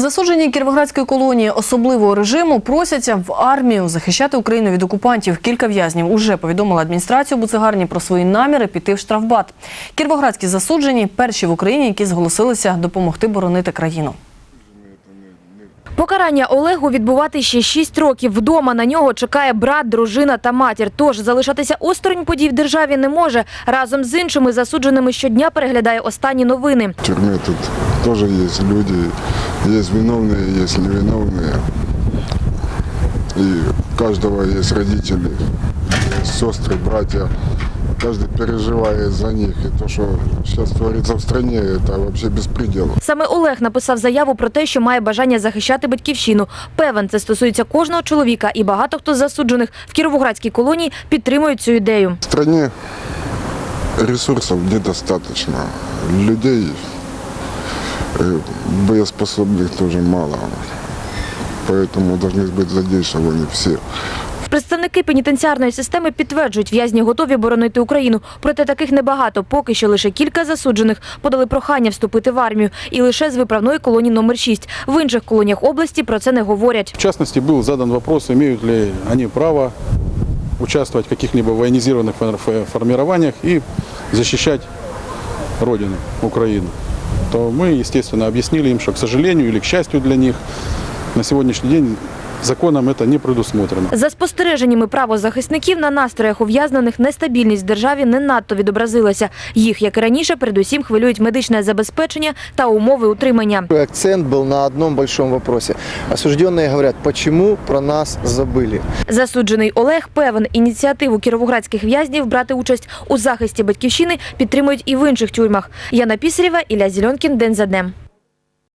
Засуджені кіровоградської колонії особливого режиму просяться в армію захищати Україну від окупантів. Кілька в'язнів уже повідомила адміністрацію буцегарні про свої наміри піти в штрафбат. Кіровоградські засуджені перші в Україні, які зголосилися допомогти боронити країну. Покарання Олегу відбувати ще 6 років. Вдома на нього чекає брат, дружина та матір. Тож залишатися осторонь подій в державі не може. Разом з іншими засудженими щодня переглядає останні новини. В тюрьме тут тоже есть люди, есть виновные, есть невиновные. И у каждого есть родители, есть сестры, братья. Каждый переживает за них. И то, что сейчас творится в стране, это вообще беспредел. Саме Олег написав заяву про те, що має бажання захищати батьківщину. Певен, це стосується кожного чоловіка, і багато хто з засуджених в Кіровоградській колонії підтримують цю ідею. В стране ресурсов недостаточно. Людей э, боеспособных тоже мало. Поэтому должны быть задействованы все. Представники пенітенціарної системи підтверджують, в'язні готові боронити Україну. Проте таких небагато. Поки що лише кілька засуджених подали прохання вступити в армію. І лише з виправної колонії номер 6. В інших колоніях області про це не говорять. В частности, был задан вопрос, имеют ли они право участвовать в каких-либо военизированных фор- фо- формированиях и защищать Родину, Украину. То мы, естественно, объяснили им, что, к сожалению или к счастью для них, на сегодняшний день законом это не предусмотрено. За спостереженнями правозахисників на настроях ув'язнених нестабільність в державі не надто відобразилася. Їх, як і раніше, передусім хвилюють медичне забезпечення та умови утримання. Акцент был на одном большом вопросе. Осужденные говорят, почему про нас забыли. Засуджений Олег певен, ініціативу кіровоградських в'язнів брати участь у захисті батьківщини підтримують і в інших тюрмах. Яна Пісарєва, Ілля Зільонкін, День за днем.